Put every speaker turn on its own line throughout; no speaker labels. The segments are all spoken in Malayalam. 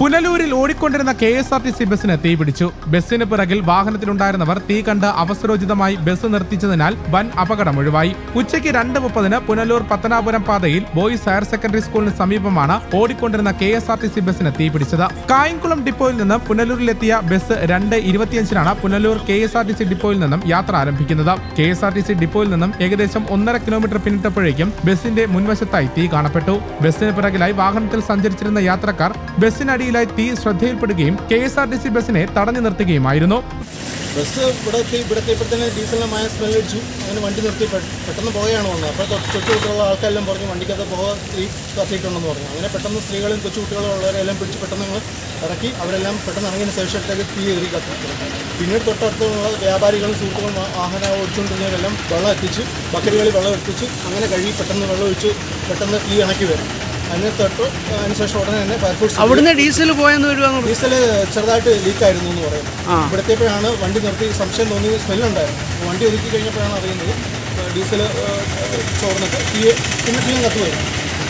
പുനലൂരിൽ ഓടിക്കൊണ്ടിരുന്ന K S R T C ബസ്സിന് തീപിടിച്ചു ബസ്സിന് പിറകിൽ വാഹനത്തിലുണ്ടായിരുന്നവർ തീ കണ്ട് അവസരോചിതമായി ബസ് നിർത്തിച്ചതിനാൽ വൻ അപകടം ഒഴിവായി. ഉച്ചയ്ക്ക് രണ്ട് മുപ്പതിന് പുനലൂർ പത്തനാപുരം പാതയിൽ ബോയ്സ് ഹയർ സെക്കൻഡറി സ്കൂളിന് സമീപമാണ് ഓടിക്കൊണ്ടിരുന്ന K S R T C ബസ്സിന് തീപിടിച്ചത് കായംകുളം ഡിപ്പോയിൽ നിന്ന് പുനലൂരിലെത്തിയ ബസ് രണ്ട് ഇരുപത്തിയഞ്ചിനാണ് Punalur K S R T C ഡിപ്പോയിൽ നിന്നും യാത്ര ആരംഭിക്കുന്നത്. K S R T C ഡിപ്പോയിൽ നിന്നും ഏകദേശം ഒന്നര കിലോമീറ്റർ പിന്നിട്ടപ്പോഴേക്കും ബസ്സിന്റെ മുൻവശത്തായി തീ കാണപ്പെട്ടു. ബസ്സിന് പിറകിലായി വാഹനത്തിൽ സഞ്ചരിച്ചിരുന്ന യാത്രക്കാർ ബസ്സിനടിയിലായി തീ ശ്രദ്ധയിൽപ്പെടുകയും K S R T C ബസിനെ തടഞ്ഞു നിർത്തുകയുമായിരുന്നു.
ബസ് ഇവിടെ ഇവിടെ എത്തിയപ്പോഴത്തേന് ഡീസലിന് സ്മെൽ അടിച്ചു. അങ്ങനെ വണ്ടി നിർത്തി പെട്ടെന്ന് പോവുകയാണ് വന്നത്. അപ്പോൾ കൊച്ചുകുട്ടികളുള്ള ആൾക്കാരെല്ലാം പറഞ്ഞു വണ്ടിക്കകത്ത് പോകാൻ തീ കത്തിയിട്ടുണ്ടെന്ന് പറഞ്ഞു. അങ്ങനെ പെട്ടെന്ന് സ്ത്രീകളും കൊച്ചുകുട്ടികളും ഉള്ളവരെല്ലാം പിടിച്ച് പെട്ടെന്ന് ഞങ്ങൾ ഇറക്കി. അവരെല്ലാം പെട്ടെന്ന് ഇറങ്ങിയ ശേഷത്തേക്ക് തീ കയറി കത്തി. പിന്നീട് തൊട്ടടുത്തുള്ള വ്യാപാരികളും സുഹൃത്തുക്കളും വാഹനം ഓടിച്ചുകൊണ്ടിരുന്നവരെല്ലാം വെള്ളം എത്തിച്ച് ബക്കറ്റുകളിൽ വെള്ളം എത്തിച്ച് അങ്ങനെ കഴുകി പെട്ടെന്ന് വെള്ളം ഒഴിച്ച് പെട്ടെന്ന് തീ ഇണക്കി വരും. അതിന് തൊട്ട്. അതിനുശേഷം ഉടനെ തന്നെ ഫയർഫോഴ്സ്
അവിടുന്ന് ഡീസൽ പോയെന്ന് വരുവാന്ന്
ഡീസൽ ചെറുതായിട്ട് ലീക്ക് ആയിരുന്നു എന്ന് പറയുന്നു.
ആ.
ഇവിടത്തേപ്പോഴാണ് വണ്ടി നിർത്തി. സംശയം തോന്നി സ്മെല്ലുണ്ടായിരുന്നു വണ്ടി ഒതുക്കി കഴിഞ്ഞപ്പോഴാണ് അറിയുന്നത് ഡീസൽ ചോർന്നിട്ട് തീ പിന്നെ തീയും കത്ത് വരും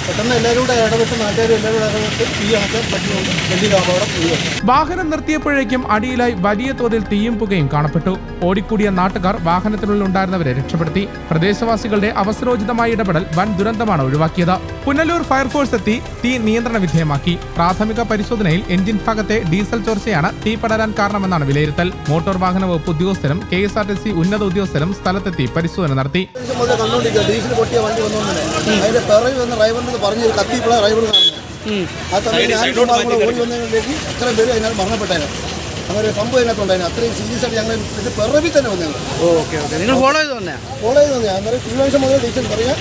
പെട്ടെന്ന് എല്ലാവരും കൂടെ ഇടപെട്ട് നാട്ടുകാരും എല്ലാവരും കൂടെ ഇടപെട്ട് തീ അണക്കാൻ പറ്റുന്നുണ്ട്. വലിയൊരു അപകടം ഒഴിവാക്കി
വാഹനം നിർത്തിയപ്പോഴേക്കും അടിയിലായി വലിയ തോതിൽ തീയും പുകയും കാണപ്പെട്ടു. ഓടിക്കൂടിയ നാട്ടുകാർ വാഹനത്തിനുള്ളിൽ ഉണ്ടായിരുന്നവരെ രക്ഷപ്പെടുത്തി. പ്രദേശവാസികളുടെ അവസരോചിതമായ ഇടപെടൽ വൻ ദുരന്തമാണ് ഒഴിവാക്കിയത്. പുനലൂർ ഫയർഫോഴ്സ് എത്തി തീ നിയന്ത്രണ വിധേയമാക്കി. പ്രാഥമിക പരിശോധനയിൽ എഞ്ചിൻ ഭാഗത്തെ ഡീസൽ ചോർച്ചയാണ് തീ പടരാൻ കാരണമെന്നാണ് വിലയിരുത്തൽ. മോട്ടോർ വാഹന വകുപ്പ് ഉദ്യോഗസ്ഥരും K S R T C ഉന്നത ഉദ്യോഗസ്ഥരും സ്ഥലത്തെത്തി പരിശോധന നടത്തി.
മുതൽ ഡീസൽ പൊട്ടിയ വണ്ടി വന്നോണ്ടേ അതിന്റെ പിറകിൽ വന്ന ഡ്രൈവറിന് കത്തി ഇപ്പോൾ ഡ്രൈവർ കാണുന്നത്. ആ സമയത്ത് ഞാൻ കൂടെ ഓടി വന്നതിലേക്ക് ഇത്രയും പേര് അതിനകത്ത് മരണപ്പെട്ടേനെ. അങ്ങനെ സംഭവം ഇതിനകത്തുണ്ടായിരുന്നു അത്രയും സീരിയസ് ആയിട്ട് ഞങ്ങൾ ഇതിന്റെ പിറവി തന്നെ വന്നു ഞങ്ങൾ
ഓക്കെ ഓക്കെ. നിങ്ങൾ ഫോളോ ചെയ്ത് തന്നെയാ
ഫോളോ ചെയ്ത് വന്നു അന്നേരം തിരുവനന്തപുരം മുതൽ ഡീസൽ പറയാം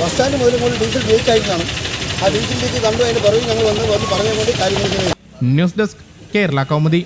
ബസ് സ്റ്റാൻഡ് മുതൽ മുതൽ ഡീസൽ ലീക്ക് ആയിട്ടാണ് ആ ഡീസലിലേക്ക് ലീക്ക് കണ്ടു അതിന്റെ പിറവി ഞങ്ങൾ വന്ന് വന്ന് പറഞ്ഞുകൊണ്ട് കാര്യങ്ങൾ
ന്യൂസ് ഡെസ്ക് കേരള കൗമുദി.